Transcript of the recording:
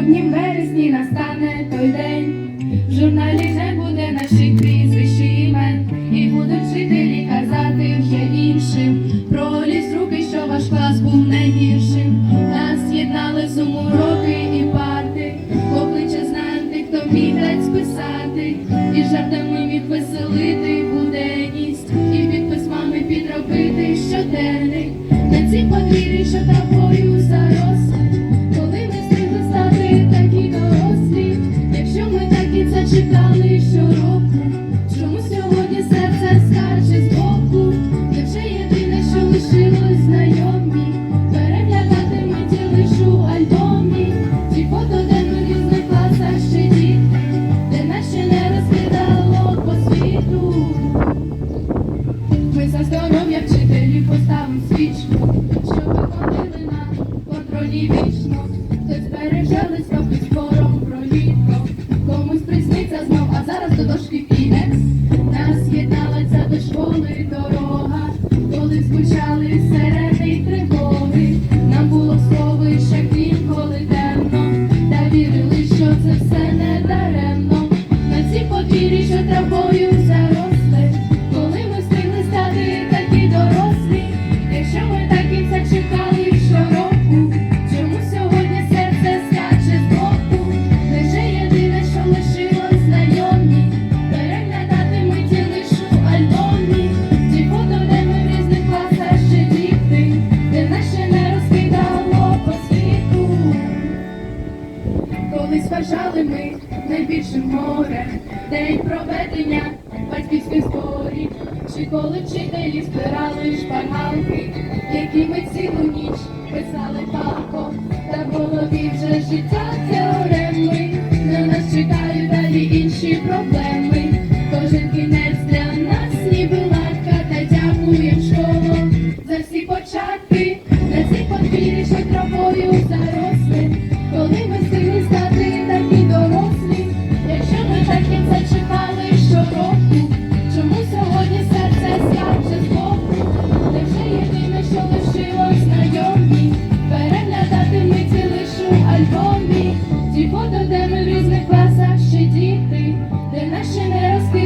у дні вересні настане той день. В журналі не буде наших прізвищ і імен, і будуть вчителі казати вже іншим. Про ліс руки, що ваш клас був найгіршим. Нас єднали суму роки і парти, обличчя знати, хто міг дать списати, і жартами міг веселити. service бажали ми найбільшим море, день проведення батьківських зборів, чи коли вчителі збирали шпаргалки, які ми цілу ніч писали палко, та в голові вже життя теорема. ми в різних класах ще діти, де наші не розкидають.